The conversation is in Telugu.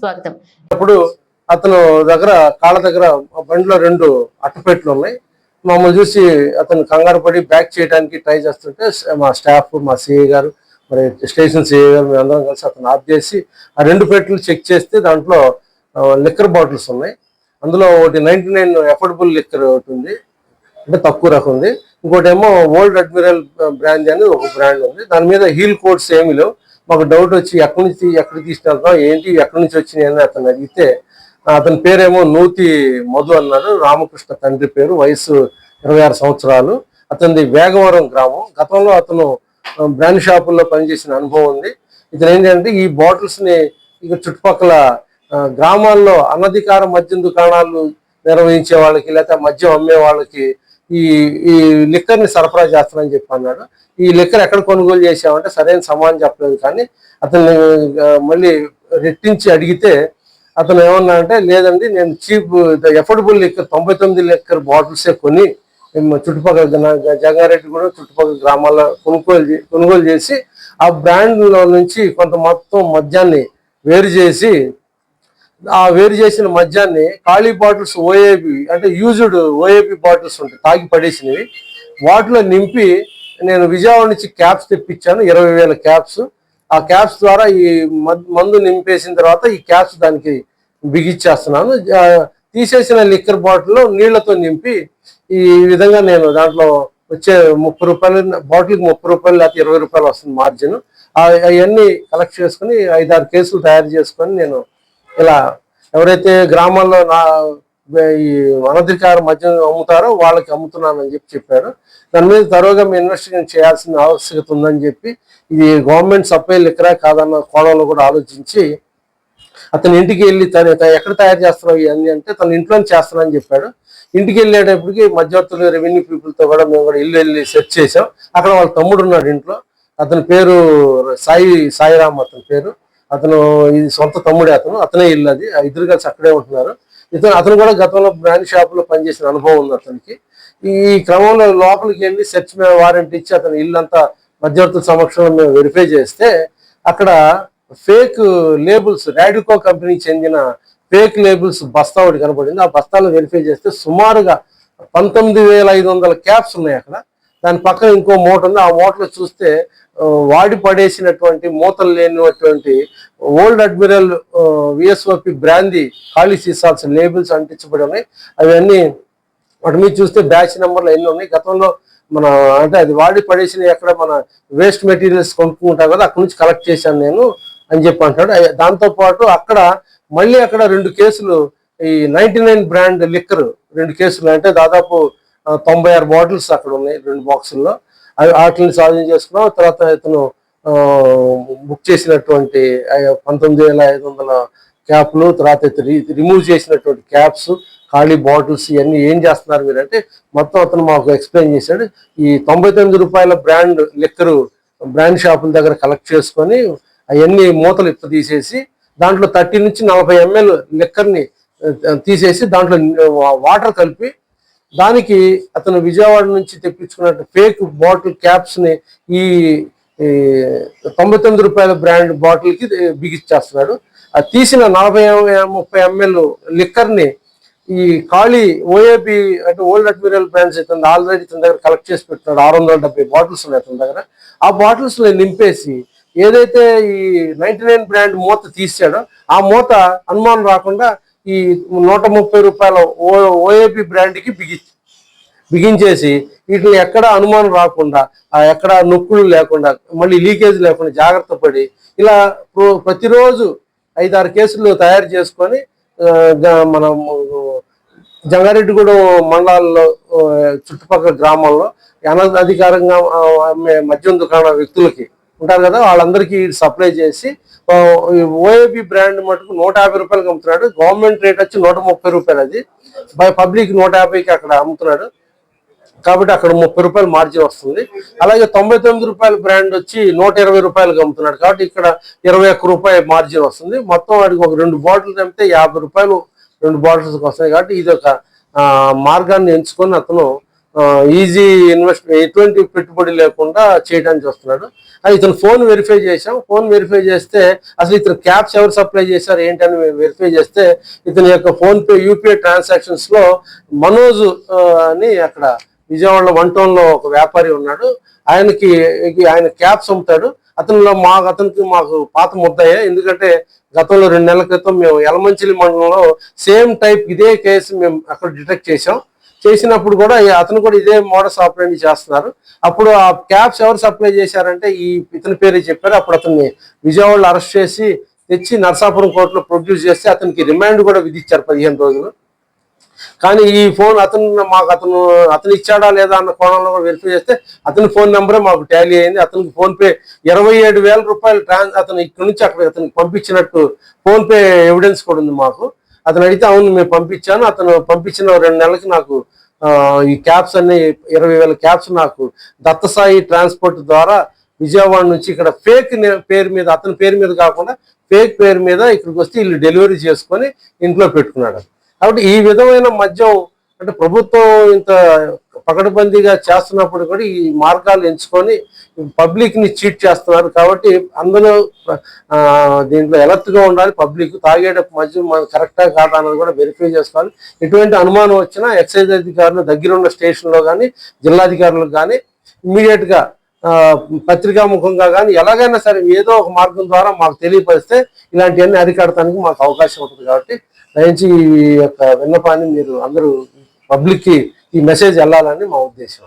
స్వాగతం ఇప్పుడు అతను దగ్గర కాళ్ళ దగ్గర బండిలో రెండు అట్టపెట్లు ఉన్నాయి. మమ్మల్ని చూసి అతను కంగారు పడి బ్యాక్ చేయడానికి ట్రై చేస్తుంటే మా స్టాఫ్ మా సిఏ గారు మరి స్టేషన్ సిఏ గారు మేము అందరం కలిసి అతను ఆఫ్ చేసి ఆ రెండు పెట్లు చెక్ చేస్తే దాంట్లో లిక్కర్ బాటిల్స్ ఉన్నాయి. అందులో ఒకటి నైన్టీ నైన్ ఎఫోర్డబుల్ లిక్కర్ ఒకటి ఉంది. అంటే తక్కువ రకం ఉంది. ఇంకోటి ఏమో ఓల్డ్ అడ్మిరల్ బ్రాండ్ అని ఒక బ్రాండ్ ఉంది. దాని మీద హీల్ కోడ్స్ ఏమీ లేవు. మాకు డౌట్ వచ్చి ఎక్కడి నుంచి ఎక్కడికి తీసుకెళ్తాం ఏంటి ఎక్కడి నుంచి వచ్చినాయి అని అతను అడిగితే అతని పేరేమో నూతి మధు అన్నాడు రామకృష్ణ తండ్రి పేరు వయసు ఇరవై ఆరు సంవత్సరాలు. అతనిది వేగవరం గ్రామం. గతంలో అతను బ్రాండ్ షాపుల్లో పనిచేసిన అనుభవం ఉంది. ఇతను ఏంటంటే ఈ బాటిల్స్ని ఇక చుట్టుపక్కల గ్రామాల్లో అనధికార మద్యం దుకాణాలు నిర్వహించే వాళ్ళకి లేకపోతే మద్యం అమ్మే వాళ్ళకి ఈ ఈ లిక్కర్ని సరఫరా చేస్తానని చెప్పి అన్నాడు ఈ లిక్కర్ ఎక్కడ కొనుగోలు చేసామంటే సరైన సమాధానం చెప్పలేదు కానీ అతను మళ్ళీ రెట్టించి అడిగితే అతను ఏమన్నా అంటే లేదండి నేను చీప్ ఎఫోర్డబుల్ లిక్కర్ తొంభై తొమ్మిది లిక్కర్ బాటిల్సే కొని చుట్టుపక్కల జగారెడ్డి జంగారెడ్డి కూడా చుట్టుపక్కల గ్రామాల్లో కొనుగోలు చే- కొనుగోలు చేసి ఆ బ్రాండ్లో నుంచి కొంత మొత్తం మద్యాన్ని వేరు చేసి ఆ వేరు చేసిన మద్యాన్ని ఖాళీ బాటిల్స్ ఓఏపి అంటే యూజ్డ్ ఓఏపి బాటిల్స్ ఉంటాయి తాగి పడేసినవి. వాటిలో నింపి నేను విజయవాడ నుంచి క్యాప్స్ తెప్పించాను ఇరవై వేల క్యాప్స్ ఆ క్యాప్స్ ద్వారా ఈ మందు నింపేసిన తర్వాత ఈ క్యాప్స్ దానికి బిగిచ్చేస్తున్నాను. తీసేసిన లిక్కర్ బాటిల్లో నీళ్ళతో నింపి ఈ విధంగా నేను దాంట్లో వచ్చే ముప్పై రూపాయలు బాటిల్కి ముప్పై రూపాయలు లేకపోతే ఇరవై రూపాయలు వస్తుంది మార్జిన్. అవన్నీ కలెక్ట్ చేసుకుని ఐదారు కేసులు తయారు చేసుకొని నేను ఇలా ఎవరైతే గ్రామాల్లో నా ఈ అనధికార మద్యం అమ్ముతారో వాళ్ళకి అమ్ముతున్నానని చెప్పి చెప్పారు. దాని మీద తరువుగా మేము ఇన్వెస్టిగేషన్ చేయాల్సిన ఆవశ్యకత ఉందని చెప్పి ఇది గవర్నమెంట్ సప్లై లిక్కరా కాదన్న కోణంలో కూడా ఆలోచించి అతని ఇంటికి వెళ్ళి తను తను ఎక్కడ తయారు చేస్తున్నావు ఇవన్నీ అంటే తన ఇంట్లోనే చేస్తానని చెప్పాడు. ఇంటికి వెళ్ళేటప్పటికి మధ్యవర్తులు రెవెన్యూ పీపుల్తో కూడా మేము కూడా ఇల్లు వెళ్ళి సెర్చ్ చేసాం అక్కడ వాళ్ళ తమ్ముడు ఉన్నాడు ఇంట్లో. అతని పేరు సాయి సాయిరామ్ అతని పేరు. అతను ఇది సొంత తమ్ముడే అతను. అతనే ఇల్లు అది. ఇద్దరు కలిసి అక్కడే ఉంటున్నారు. ఇతను అతను కూడా గతంలో బ్రాండ్ షాప్లో పనిచేసిన అనుభవం ఉంది అతనికి. ఈ క్రమంలో లోపలికి వెళ్ళి సెర్చ్ వారెంట్ ఇచ్చి అతని ఇల్లు అంతా మధ్యవర్తుల సమక్షంలో మేము వెరిఫై చేస్తే అక్కడ ఫేక్ లేబుల్స్ రాడికో కంపెనీకి చెందిన ఫేక్ లేబుల్స్ బస్తా ఒకటి కనపడింది ఆ బస్తాలో వెరిఫై చేస్తే సుమారుగా పంతొమ్మిది వేల ఐదు వందల క్యాప్స్ ఉన్నాయి అక్కడ. దాని పక్కన ఇంకో మూట ఉంది. ఆ మూటలో చూస్తే వాడి పడేసినటువంటి మూతలు లేనటువంటి ఓల్డ్ అడ్మిరల్ విఎస్ఓపి బ్రాందీ ఖాళీ సీసాల్స్ లేబుల్స్ అంటించబడి ఉన్నాయి. అవన్నీ వాటి మీద చూస్తే బ్యాచ్ నెంబర్లు ఎన్ని ఉన్నాయి. గతంలో మన అంటే అది వాడి పడేసిన ఎక్కడ మన వేస్ట్ మెటీరియల్స్ కొనుక్కుంటాం కదా అక్కడి నుంచి కలెక్ట్ చేశాను నేను అని చెప్పి అంటాడు దాంతోపాటు దాంతో పాటు అక్కడ మళ్ళీ అక్కడ రెండు కేసులు ఈ నైన్టీ నైన్ బ్రాండ్ లిక్కర్ రెండు కేసులు అంటే దాదాపు తొంభై ఆరు బాటిల్స్ అక్కడ ఉన్నాయి రెండు బాక్సుల్లో. అవి వాటిని స్వాధీనం చేసుకున్నాం. తర్వాత ఇతను బుక్ చేసినటువంటి పంతొమ్మిది వేల ఐదు వందల క్యాప్లు తర్వాత ఇతను రిమూవ్ చేసినటువంటి క్యాప్స్ ఖాళీ బాటిల్స్ ఇవన్నీ ఏం చేస్తున్నారు మీరు అంటే మొత్తం అతను మాకు ఎక్స్ప్లెయిన్ చేశాడు. ఈ తొంభై తొమ్మిది రూపాయల బ్రాండ్ లిక్కరు బ్రాండ్ షాపుల దగ్గర కలెక్ట్ చేసుకొని అవన్నీ మూతలు ఇప్ప తీసేసి దాంట్లో థర్టీ నుంచి నలభై ఎంఎల్ లిక్కర్ని తీసేసి దాంట్లో వాటర్ కలిపి దానికి అతను విజయవాడ నుంచి తెప్పించుకున్న ఫేక్ బాటిల్ క్యాప్స్ని ఈ తొంభై తొమ్మిది రూపాయల బ్రాండ్ బాటిల్కి బిగిచ్చేస్తున్నాడు. ఆ తీసిన నలభై ముప్పై ఎంఎల్ లిక్కర్ని ఈ ఖాళీ ఓఏపి అంటే ఓల్డ్ అడ్మిరల్ బ్రాండ్స్ ఇతను ఆల్రెడీ ఇతని దగ్గర కలెక్ట్ చేసి పెట్టినాడు ఆరు వందల డెబ్బై బాటిల్స్ ఉన్నాయి అతని దగ్గర. ఆ బాటిల్స్ నింపేసి ఏదైతే ఈ నైన్టీ నైన్ బ్రాండ్ మూత తీసాడో ఆ మూత అనుమానం రాకుండా ఈ నూట ముప్పై రూపాయల ఓ ఓఏపి బ్రాండ్కి బిగి బిగించేసి వీటిని ఎక్కడ అనుమానం రాకుండా ఎక్కడ నొక్కులు లేకుండా మళ్ళీ లీకేజ్ లేకుండా జాగ్రత్త పడి ఇలా ప్రో- ప్రతిరోజు ఐదారు కేసులు తయారు చేసుకొని మన జంగారెడ్డిగూడెం మండలాల్లో చుట్టుపక్కల గ్రామాల్లో అనధికారంగా అమ్మే మద్యం దుకాణ వ్యక్తులకి ఉంటారు కదా వాళ్ళందరికీ సప్లై చేసి ఓఏబి బ్రాండ్ మటుకు నూట యాభై రూపాయలకి అమ్ముతున్నాడు. గవర్నమెంట్ రేట్ వచ్చి నూట ముప్పై రూపాయలు అది. బై పబ్లిక్ నూట యాభైకి అక్కడ అమ్ముతున్నాడు. కాబట్టి అక్కడ ముప్పై రూపాయలు మార్జిన్ వస్తుంది. అలాగే తొంభై తొమ్మిది రూపాయల బ్రాండ్ వచ్చి నూట ఇరవై రూపాయలకు అమ్ముతున్నాడు. కాబట్టి ఇక్కడ ఇరవై ఒక్క రూపాయి మార్జిన్ వస్తుంది. మొత్తం వాడికి ఒక రెండు బాటిల్స్ అమ్మితే యాభై రూపాయలు రెండు బాటిల్స్ వస్తాయి. కాబట్టి ఇది ఒక మార్గాన్ని ఎంచుకొని అతను ఈజీ ఇన్వెస్ట్ ఎటువంటి పెట్టుబడి లేకుండా చేయడానికి వస్తున్నాడు. అది ఇతను ఫోన్ వెరిఫై చేశాం. ఫోన్ వెరిఫై చేస్తే అసలు ఇతను క్యాప్స్ ఎవరు సప్లై చేశారు ఏంటని వెరిఫై చేస్తే ఇతని యొక్క ఫోన్ పే యూపీఐ ట్రాన్సాక్షన్స్లో మనోజ్ అని అక్కడ విజయవాడలో వన్ టౌన్లో ఒక వ్యాపారి ఉన్నాడు. ఆయనకి ఆయన క్యాప్స్ అమ్ముతాడు. అతనిలో మా అతనికి మాకు పాత ముద్దయ్యే ఎందుకంటే గతంలో రెండు నెలల క్రితం మేము యలమంచిలి మండలంలో సేమ్ టైప్ ఇదే కేసు మేము అక్కడ డిటెక్ట్ చేసాం చేసినప్పుడు కూడా అతను కూడా ఇదే మోడస్ ఆపరేట్ చేస్తున్నారు. అప్పుడు ఆ క్యాబ్స్ ఎవరు సప్లై చేశారంటే ఈ ఇతని పేరు చెప్పారు. అప్పుడు అతన్ని విజయవాడలో అరెస్ట్ చేసి తెచ్చి నర్సాపురం కోర్టులో ప్రొడ్యూస్ చేస్తే అతనికి రిమాండ్ కూడా విధించారు పదిహేను రోజులు. కానీ ఈ ఫోన్ అతను మాకు అతను అతను ఇచ్చాడా లేదా అన్న కోణంలో వెరిఫై చేస్తే అతని ఫోన్ నెంబరే మాకు టాలీ అయింది. అతనికి ఫోన్పే ఇరవై ఏడు వేల రూపాయలు ట్రాన్స్ అతను ఇక్కడ నుంచి అక్కడ అతనికి పంపించినట్టు ఫోన్పే ఎవిడెన్స్ కూడా ఉంది మాకు. అతను అడిగితే అవును మేము పంపించాను. అతను పంపించిన రెండు నెలలకి నాకు ఈ క్యాబ్స్ అన్ని ఇరవై వేల క్యాబ్స్ నాకు దత్తసాయి ట్రాన్స్పోర్ట్ ద్వారా విజయవాడ నుంచి ఇక్కడ ఫేక్ పేరు మీద అతని పేరు మీద కాకుండా ఫేక్ పేరు మీద ఇక్కడికి వస్తే వీళ్ళు డెలివరీ చేసుకొని ఇంట్లో పెట్టుకున్నాడు. కాబట్టి ఈ విధమైన మద్యం అంటే ప్రభుత్వం ఇంత పకడ్బందీగా చేస్తున్నప్పుడు కూడా ఈ మార్గాలు ఎంచుకొని పబ్లిక్ని చీట్ చేస్తున్నారు కాబట్టి అందరూ దీంట్లో ఎలర్ట్గా ఉండాలి. పబ్లిక్ తాగేటప్పుడు మద్యం కరెక్టా కాదా అన్నది కూడా వెరిఫై చేసుకోవాలి. ఎటువంటి అనుమానం వచ్చినా ఎక్సైజ్ అధికారులు దగ్గర ఉన్న స్టేషన్ కానీ జిల్లాధికారులకు కానీ ఇమీడియట్గా పత్రికా ముఖంగా కానీ ఎలాగైనా సరే ఏదో ఒక మార్గం ద్వారా మాకు తెలియపరిస్తే ఇలాంటివన్నీ అరికడటానికి మాకు అవకాశం ఉంటుంది కాబట్టి దయచేసి ఈ యొక్క విన్నపాన్ని మీరు అందరూ పబ్లిక్కి ఈ మెసేజ్ వెళ్ళాలని మా ఉద్దేశం.